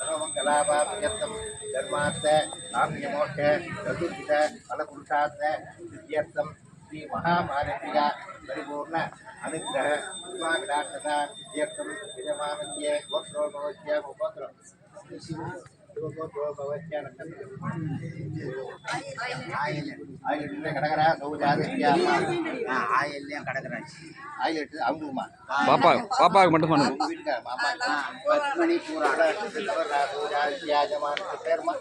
சர்வம் கலாபா பிரயத்தம் தர்மார்த்த காமியமோட்ச சதுர்வித பலபுருஷார்த்த சித்தியர்த்தம் ஸ்ரீ மகாமானவிகா பரிபூர்ண அனுகிரக உமாகிராட்டதா சித்தியர்த்தம் யஜமானத்திய கோத்ரோகோத்திய உபோத்ரம் பாப்பா பாப்பாவுக்கு மட்டும் பண்ணுங்க பத்மணி பூராட பேருமா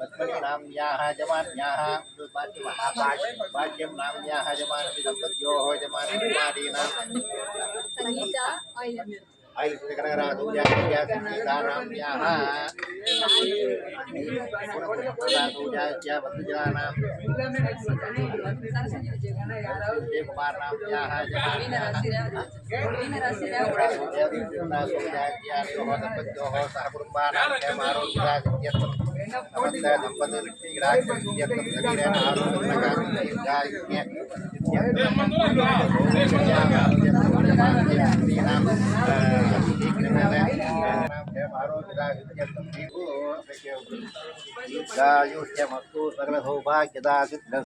பத்மணி நாம் யாக ஜமான் யாக பாட்யம் நாம் யாக Yeah. कुमारीणां संगीता आइलैंड आयुष